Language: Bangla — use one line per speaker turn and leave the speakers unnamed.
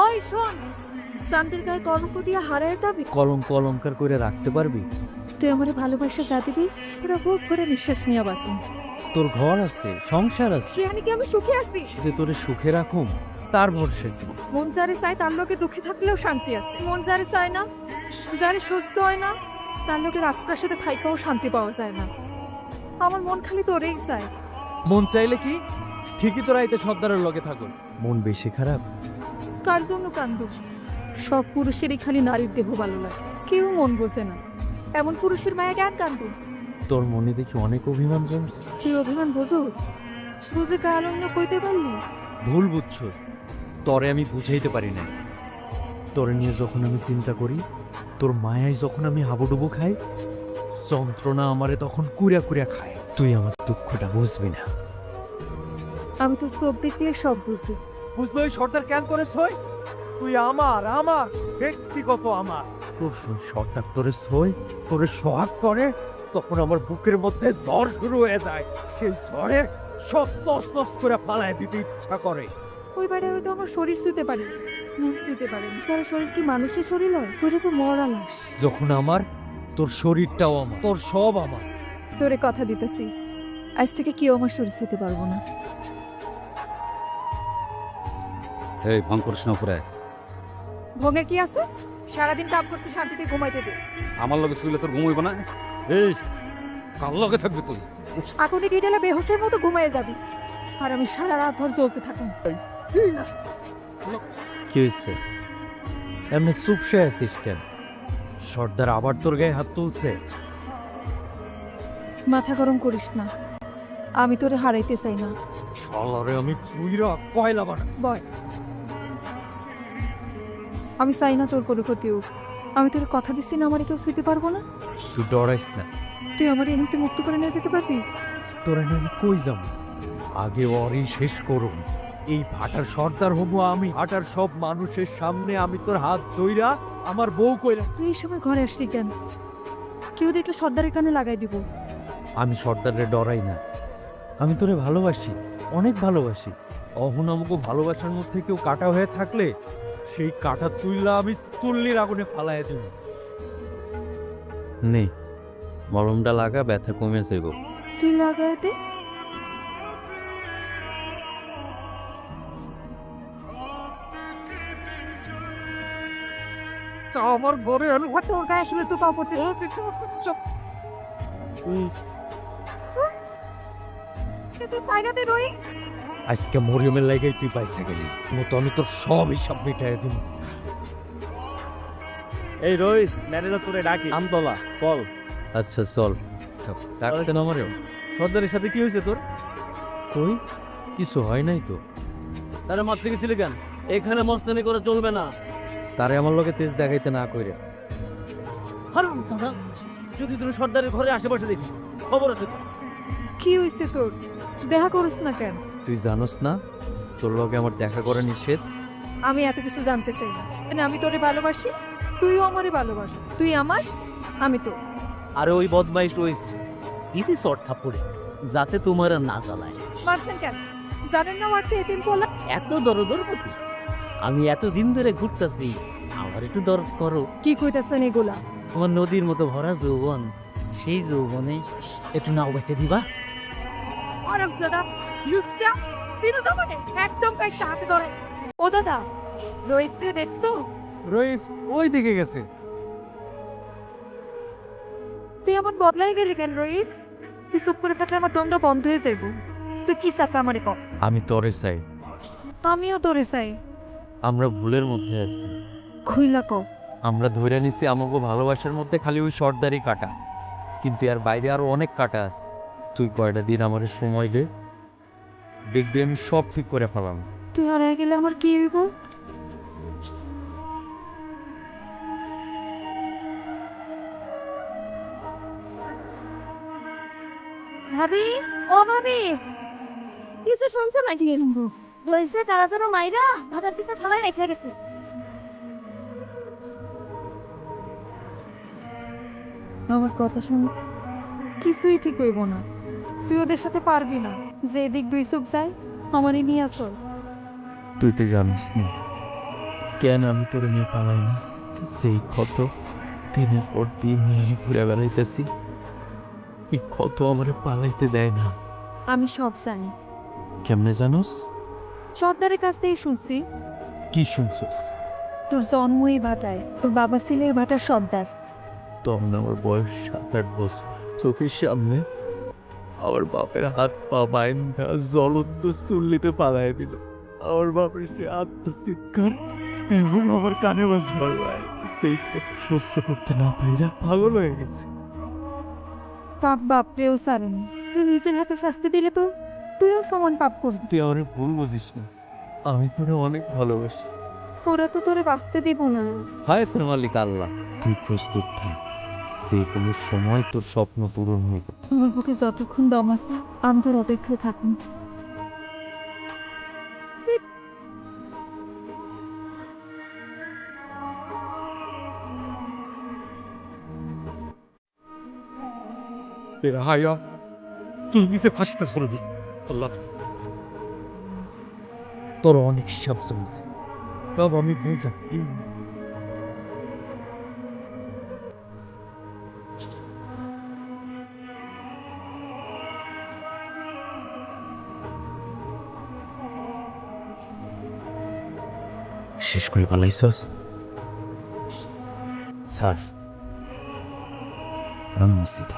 ওই শোন শান্তির গায়ে কলঙ্ক দিয়ে হারায় যাবি?
কলঙ্ক অলঙ্কার করে রাখতে পারবি?
তুই আমার ভালোবাসা যা দিবি পুরো বুক ভরে নিঃশ্বাস নিয়ে বাসুন
তোর ঘর আছে সংসার আছে।
সেখানে কি আমি সুখে আছি?
যে তোরে সুখে রাখুম তার ভরসা কি?
মন যারে চায় তার লোকে দুঃখে থাকলেও শান্তি আছে। মন যারে চায় না যারে সহ্য হয় না তার লোকে রাজপ্রাসাদে থাইকাও শান্তি পাওয়া যায় না। আমার মন খালি তোরেই চায়।
মন চাইলে কি? ঠিকই তোরা এতে সর্দারের লগে থাকুন মন বেশি খারাপ?
কার জন্য কান্দু? সব পুরুষেরই খালি নারীর দেহ ভালো লাগে। কেউ মন বোঝে না। এমন পুরুষের মায়া জ্ঞান কান্দ?
তোর মনে দেখি অনেক অভিমান জমছে
তুই অভিমান বোঝোস? বুঝে অন্য কইতে পারলি?
ভুল বুঝছস। তরে আমি বুঝাইতে পারি না তোরে নিয়ে যখন আমি চিন্তা করি তোর মায়ায় যখন আমি হাবুডুবু খাই যন্ত্রণা আমারে তখন কুড়া কুড়া খায়। তুই আমার দুঃখটা বুঝবি না।
আমি তোর চোখ দেখলে সব বুঝি।
বুঝলো এই সর্দার কেন করে সই তুই আমার আমার ব্যক্তিগত আমার। তোর সর্দার তোরে সই তোরে সোহাগ করে তখন আমার বুকের মধ্যে জ্বর শুরু হয়ে যায়। সেই জ্বরে সব তস তস করে ফালায় দিতে ইচ্ছা করে।
ওই বাড়ি হয়তো আমার শরীর শুতে পারে মুখ শুতে পারে। সারা শরীর কি মানুষের শরীর হয়? ওইটা তো মরা লাশ।
যখন আমার তোর শরীরটাও আমার তোর সব আমার।
তোরে কথা দিতেছি আজ থেকে কেউ আমার শরীর শুতে পারব না।
এই ভং করিস না উপরে।
ভোগের কি আছে? সারাদিন কাম করতে শান্তিতে ঘুমাইতে দে।
আমার লগে শুইলে তোর ঘুমাইব না? এই কার লগে থাকবি তুই?
আগুনে গিয়ে বেহসের মতো ঘুমাইয়ে যাবি। আর আমি সারা রাত ভর জ্বলতে থাকুন
কি হয়েছে এমনি চুপসে আছিস কেন? সর্দার আবার তোর গায়ে হাত তুলছে?
মাথা গরম করিস না। আমি তোরে হারাইতে চাই না।
শালারে আমি পুইরা কয়লা বানা
বয়। আমি চাই না তোর কোনো ক্ষতি হোক। আমি তোর কথা দিচ্ছি না আমার কেউ শুইতে পারব না।
তুই ডরাইস না।
তুই আমার এমনিতে মুক্ত করে নিয়ে যেতে পারবি?
তোরা আমি কই যাব? আগে ওরই শেষ করুন। এই ভাটার সর্দার হব আমি। ভাটার সব মানুষের সামনে আমি তোর হাত ধইরা আমার বউ কইরা
তুই এই সময় ঘরে আসলি কেন? কেউ দেখলে সর্দারের কানে লাগাই দিব।
আমি সর্দারে ডরাই না। আমি তোরে ভালোবাসি অনেক ভালোবাসি। অহন আমাকে ভালোবাসার মধ্যে কেউ কাটা হয়ে থাকলে সেই কাটা তুইলা আমি চুল্লির আগুনে ফালাইয়া দেব নেই মরমটা লাগা ব্যথা কমে যাইব
তুই লাগাই দে
আমার ঘরে এলো।
তোর গায়ে আসলে তো তুই সাইডাতে রই
আজকে মরিয়মের লাগাই তুই পাইছে গেলি। মতো আমি তোর সব হিসাব মিটাই দিব
এই রইস ম্যানেজার তোরে ডাকি। আমতলা কল
আচ্ছা চল। ডাকছেন আমারও
সর্দারের সাথে কি হয়েছে তোর?
কই? কিছু হয় নাই তো।
তারা মারতে গেছিলি কেন? এখানে মস্তানি করে চলবে না।
তারে আমার লোকে তেজ দেখাইতে না কইরে।
হারাম সাদা। যদি তোর সর্দারের ঘরে আশেপাশে দেখি খবর আছে
কি হইছে তোর? দেখা করিস না কেন?
তুই জানোস না তোর লগে আমার দেখা করা নিষেধ।
আমি এত কিছু জানতে চাই না। মানে আমি তোরে ভালোবাসি তুইও আমারে ভালোবাস তুই আমার আমি তো
আর ওই বদমাইশ রইস ইসি শর্ট থাপড়ে যাতে তোমার আর না জ্বালায়।
মারছেন কেন? জানেন না মারতে এতিম বলা?
এত দরদর প্রতি আমি এত দিন ধরে ঘুরতাছি আমার একটু দরদ করো।
কি কইতাছেন এগুলা?
তোমার নদীর মতো ভরা যৌবন সেই যৌবনে একটু নাও বেঁচে দিবা।
অরব দাদা ইউসটা সিনু জামানে একদম হাতে ধরে। ও দাদা দেখছ?
ওই দিকে গেছে।
তুই আমার বদলাই গেলি কেন তুই চুপ করে থাকলে আমার দমটা বন্ধ হয়ে যাইব। তুই কি চাস আমারে কম
আমি তরে চাই।
আমিও তোরে চাই।
আমরা ভুলের মধ্যে আছি।
খুইলা কম
আমরা ধরে নিছি আমাকে ভালোবাসার মধ্যে খালি ওই সর্দারি কাটা। কিন্তু এর বাইরে আরও অনেক কাটা আছে। তুই কয়টা দিন আমার সময় দে। দেখবি আমি সব ঠিক করে ফেলাম।
তুই হারিয়ে গেলে আমার কি হইব? ভাবি ও ভাবি। কিছু শুনছে নাকি? বলছে তারা যেন মাইরা ভাতার পিছে ফালাই রেখে গেছে। আমার কথা শুন। কিছুই ঠিক হইব না। তুই ওদের সাথে পারবি না। যে দিক দুই চোখ যায় আমারই নিয়ে আসল
তুই তো জানিস না কেন আমি তোর নিয়ে পালাই না? সেই ক্ষত দিনের পর দিন নিয়ে ঘুরে বেড়াইতেছি এই ক্ষত আমার পালাইতে দেয় না।
আমি সব জানি।
কেমনে জানোস?
সর্দারের কাছ থেকে শুনছি।
কি শুনছিস?
তোর জন্ম এই ভাটায় তোর বাবা ছিল এই ভাটার সর্দার।
তখন আমার বয়স সাত আট বছর চোখের সামনে আমার বাপের হাত পা বাইন্দা জ্বলন্ত চুল্লিতে পালাই দিল। আমার বাপের সে আত্মচিৎকার এবং আমার কানে বাজে এই কথা সহ্য করতে না পারিরা পাগল হয়ে গেছে।
পাপ বাপরেও সারেন তুই নিজের হাতে শাস্তি দিলে তো তুইও সমান পাপ করবি।
তুই আমার ভুল বুঝিস না। আমি তোরে অনেক ভালোবাসি।
ওরা তো তোরে বাঁচতে দিব না।
হায় তোর মালিক আল্লাহ। তুই প্রস্তুত থাক। সে কোনো সময় তোর স্বপ্ন পূরণ হয়ে
বুকে যতক্ষণ দম আছে আমি তোর অপেক্ষায় থাকুন
তেরা তুই নিচে ফাঁসিতে চলবি আল্লাহ।
তোর অনেক হিসাব চলছে সব আমি বুঝা শেষ করে পালাইছস স্যার। আমি মসজিদ